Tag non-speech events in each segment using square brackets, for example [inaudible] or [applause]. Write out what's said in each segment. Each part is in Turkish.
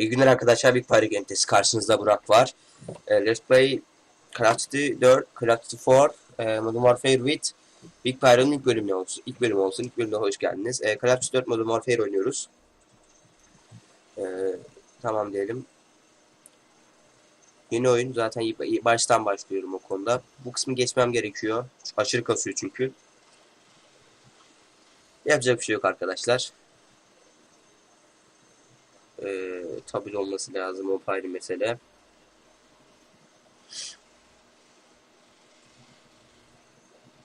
İyi günler arkadaşlar. Big Party Games'te karşınızda Burak var. E, let's play Call of Duty 4, Call of Duty 4, e, Modern Warfare with Big Party'nin ilk bölümü olsun. İlk bölüm olsun. İlk bölümde hoş geldiniz. E, Call of Duty 4 Modern Warfare oynuyoruz. E, tamam diyelim. Yeni oyun. Zaten baştan başlıyorum o konuda. Bu kısmı geçmem gerekiyor. Aşırı kasıyor çünkü. Yapacak bir şey yok arkadaşlar. Ee, tabil olması lazım o ayrı mesele.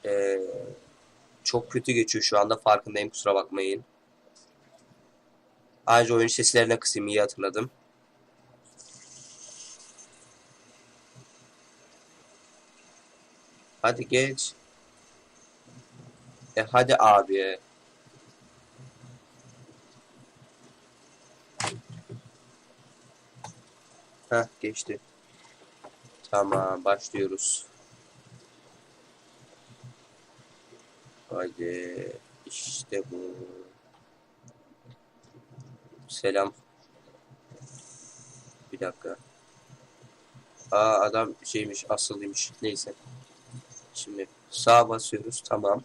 Ee, çok kötü geçiyor şu anda farkındayım kusura bakmayın. Ayrıca oyun seslerine kısayım iyi hatırladım. Hadi geç. E hadi abi. Heh geçti. Tamam başlıyoruz. Haydi işte bu. Selam. Bir dakika. Aa adam şeymiş asıllıymış. Neyse. Şimdi sağa basıyoruz. Tamam.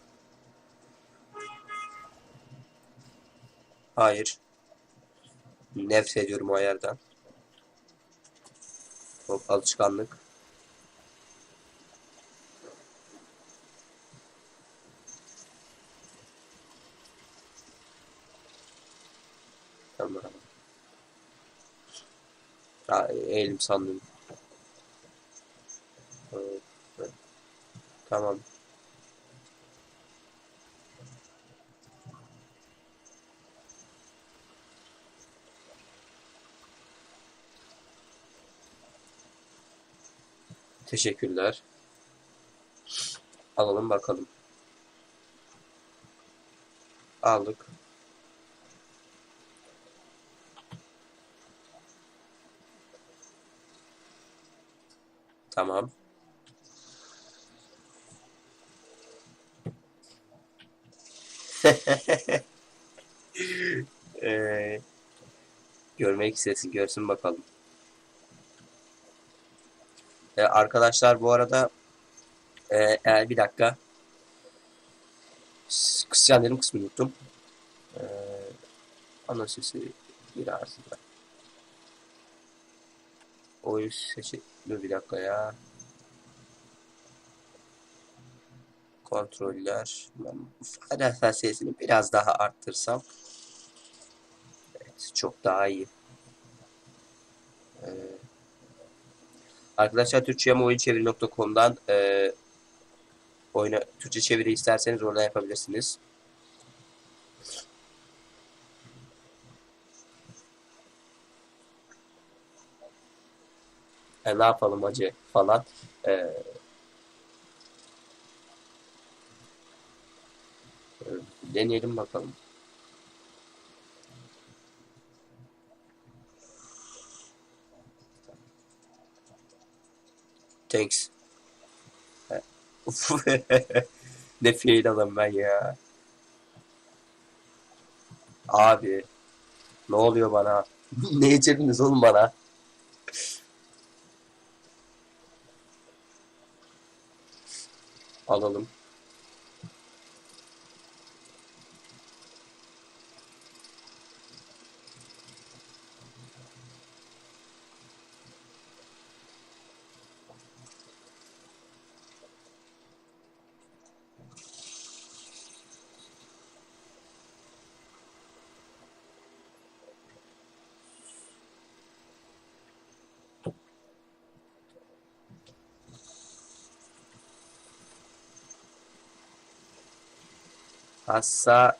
Hayır. Nefret ediyorum o ayardan. Çok alışkanlık. Tamam. Ha, eğilim sandım. Tamam. Teşekkürler. Alalım bakalım. Aldık. Tamam. [laughs] Ee, görmek istesin, görsün bakalım. Ee, arkadaşlar bu arada e, eğer bir dakika kısacağım dedim kısmını unuttum. Ee, ana sesi biraz da. Oyun seçi bir dakika ya. Kontroller. Ben fare hassasiyetini biraz daha arttırsam. Evet, çok daha iyi. Arkadaşlar Türkçe oyunçeviri.com'dan e, oyuna Türkçe çeviri isterseniz oradan yapabilirsiniz. E, ne yapalım acı falan. E, e, deneyelim bakalım. Thanks. [laughs] Ne fail adam ben ya. Abi. Ne oluyor bana? [laughs] ne içirdiniz oğlum bana? Alalım. Hassa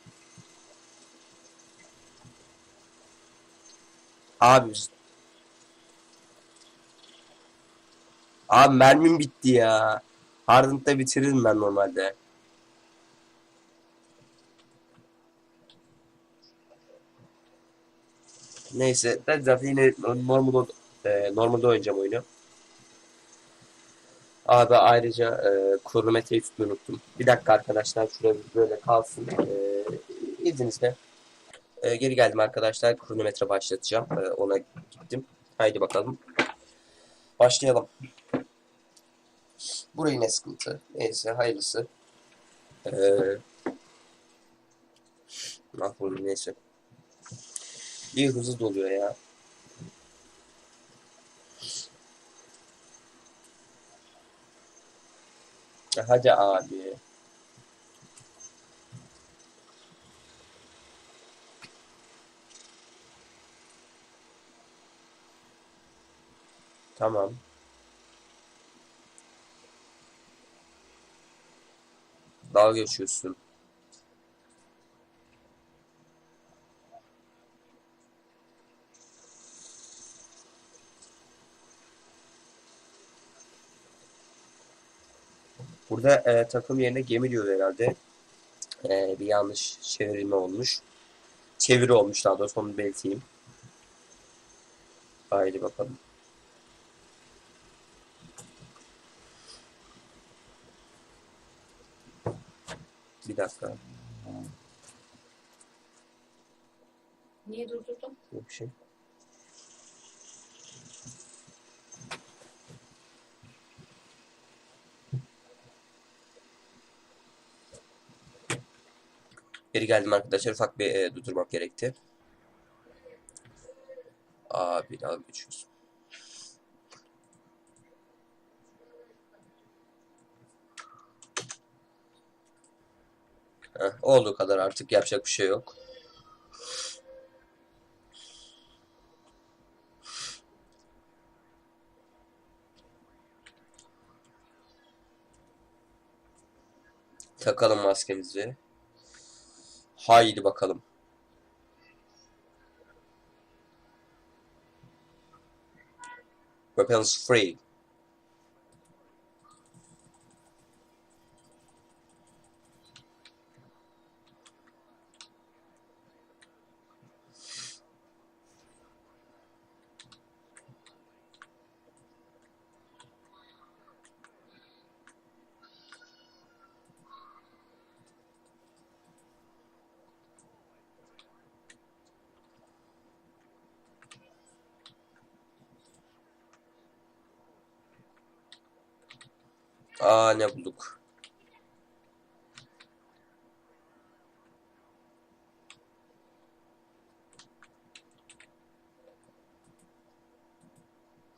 Abi Abi mermim bitti ya. Hardent'ta bitiririm ben normalde. Neyse ben zaten yine normal e, normalde oynayacağım oyunu. Abi ayrıca e, kronometreyi tutmayı unuttum. Bir dakika arkadaşlar şurada böyle kalsın. E, izninizle. Ee, geri geldim arkadaşlar. Kronometre başlatacağım. Ee, ona gittim. Haydi bakalım. Başlayalım. Burayı ne sıkıntı? Neyse hayırlısı. Ee, neyse. İyi hızlı doluyor ya. Hadi abi. Tamam. Dalga geçiyorsun. Burada e, takım yerine gemi diyor herhalde. E, bir yanlış çevirme olmuş. Çeviri olmuş daha doğrusu onu belirteyim. Haydi bakalım. Bir dakika. Niye durdurdun? Yok bir şey. Geri geldim arkadaşlar. Ufak bir e, durdurmak gerekti. Abi dalga geçiyorsun. Heh, olduğu kadar artık yapacak bir şey yok. Takalım maskemizi. Haydi bakalım. Weapons free. Aa ne bulduk?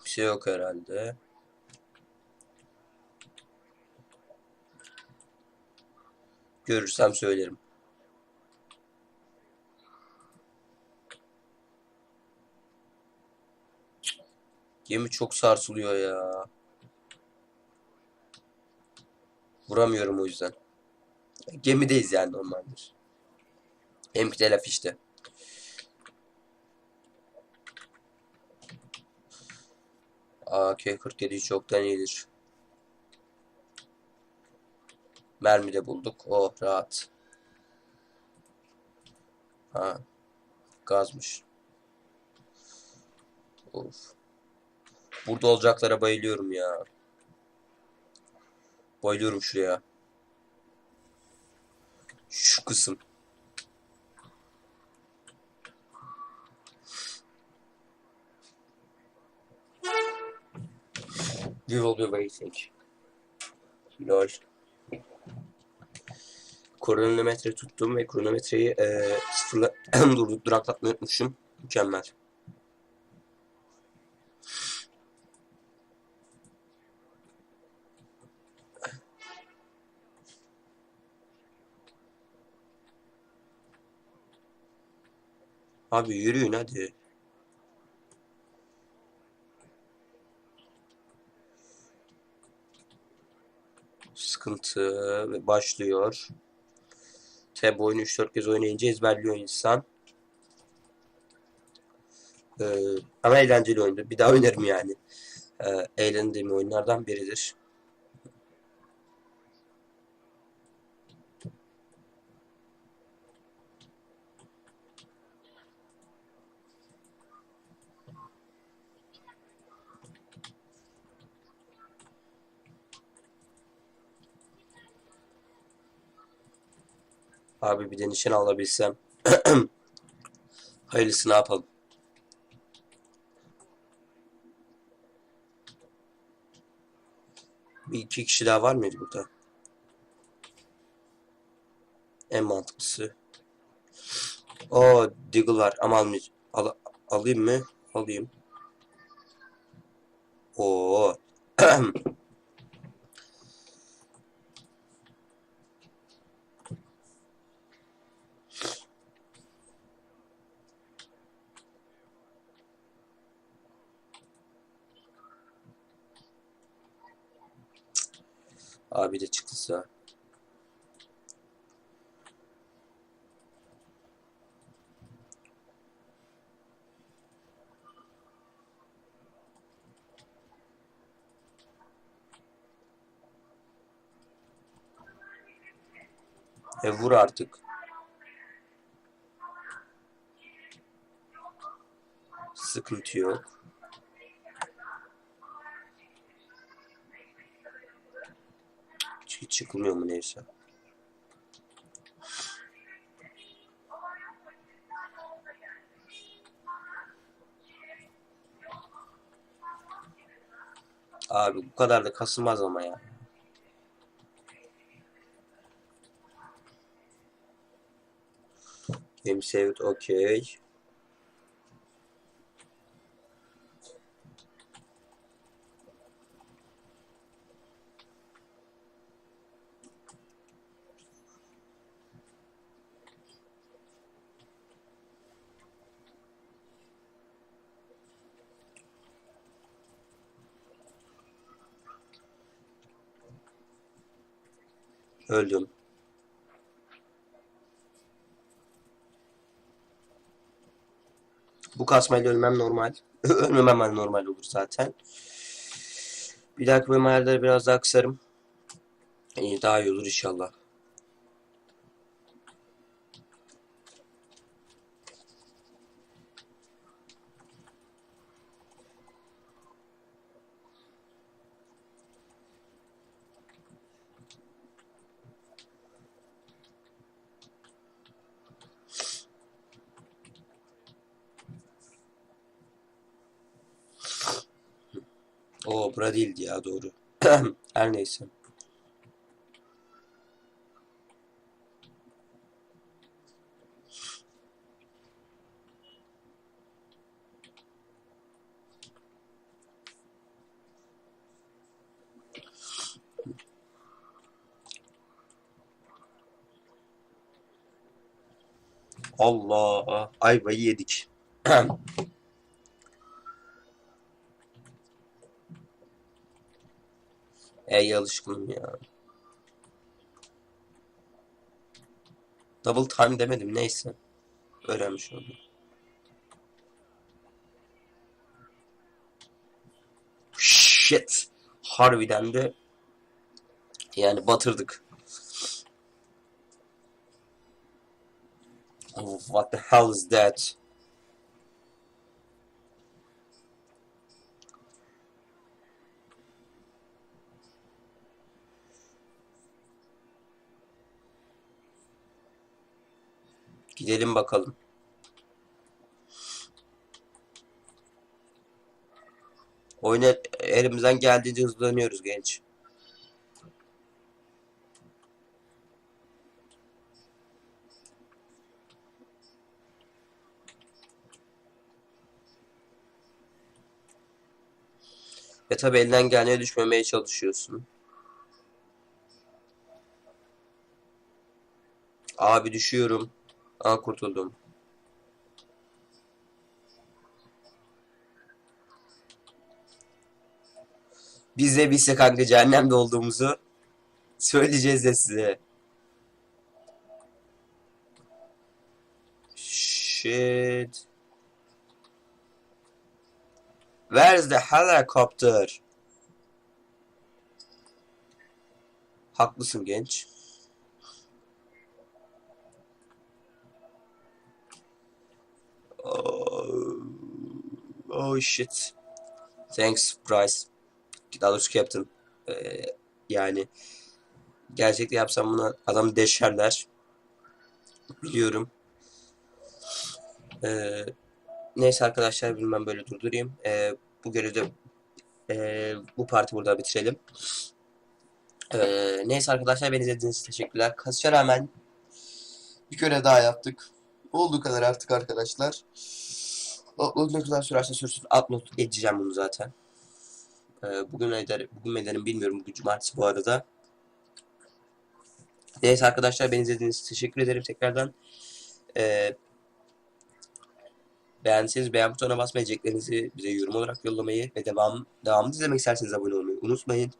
Bir şey yok herhalde. Görürsem söylerim. Gemi çok sarsılıyor ya. Vuramıyorum o yüzden. Gemideyiz yani normaldir. Hem telaf işte. AK-47 çoktan iyidir. Mermi de bulduk. Oh rahat. Ha. Gazmış. Of. Burada olacaklara bayılıyorum ya. Bayılıyorum şuraya. Şu kısım. We will be waiting. Lol. Kronometre tuttum ve kronometreyi e, sıfırla [clears throat] duraklatmayı unutmuşum. Mükemmel. Abi yürüyün hadi. Sıkıntı başlıyor. Tab oyunu 3-4 kez oynayınca ezberliyor insan. Ee, ama eğlenceli oyundu. Bir daha oynarım yani. Ee, eğlendiğim oyunlardan biridir. Abi bir de nişan alabilsem. [clears throat] Hayırlısı ne yapalım. Bir iki kişi daha var mıydı burada? En mantıklısı. O Deagle var ama almayacağım. Al, alayım mı? Alayım. Oo. [clears throat] Abi de çıktıysa. E vur artık. Sıkıntı yok. Hiç çıkılmıyor mu neyse. Abi bu kadar da kasılmaz ama ya. Game saved, okay. Öldüm. Bu kasmayla ölmem normal. [laughs] Ölmemem normal olur zaten. Bir dahaki bölümlerde biraz daha kısarım. Daha iyi olur inşallah. O bura değildi ya doğru. [clears throat] Her neyse. Allah ayvayı yedik. [clears throat] Ey alışkınım ya. Double time demedim neyse. Öğrenmiş oldum. Shit. Harbiden de yani batırdık. Oh, what the hell is that? Gidelim bakalım. Oyuna elimizden geldiğince hızlanıyoruz genç. Ve tabi elinden gelmeye düşmemeye çalışıyorsun. Abi düşüyorum. Aa kurtuldum. Biz de bilse kanka cehennemde olduğumuzu söyleyeceğiz de size. Shit. Where's the helicopter? Haklısın genç. Oh, oh shit. Thanks Bryce. Daha doğrusu Captain. Ee, yani gerçekte yapsam bunu adam deşerler. Biliyorum. Ee, neyse arkadaşlar bilmem böyle durdurayım. Ee, bu görevde ee, bu parti burada bitirelim. Ee, neyse arkadaşlar beni izlediğiniz için teşekkürler. Kasışa rağmen bir görev daha yaptık. Olduğu kadar artık arkadaşlar. Upload ne kadar sürerse sürsün upload edeceğim bunu zaten. Ee, bugün eder, bugün ederim bilmiyorum. Bugün cumartesi bu arada. Neyse arkadaşlar beni izlediğiniz için teşekkür ederim tekrardan. Ee, beğendiyseniz beğen butonuna basmayı, diyeceklerinizi bize yorum olarak yollamayı ve devam devamını izlemek isterseniz abone olmayı unutmayın.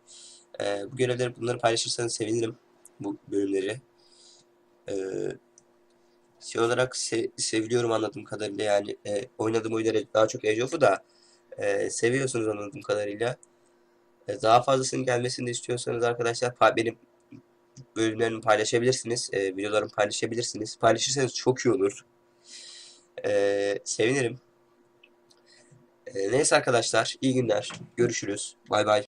Ee, bu görevleri bunları paylaşırsanız sevinirim. Bu bölümleri. Ee, şey olarak se- seviliyorum anladığım kadarıyla yani e, oynadığım oyunları daha çok Age of'u da e, seviyorsunuz anladığım kadarıyla. E, daha fazlasının gelmesini istiyorsanız arkadaşlar benim bölümlerimi paylaşabilirsiniz. E, videolarımı paylaşabilirsiniz. Paylaşırsanız çok iyi olur. E, sevinirim. E, neyse arkadaşlar iyi günler. Görüşürüz. Bay bay.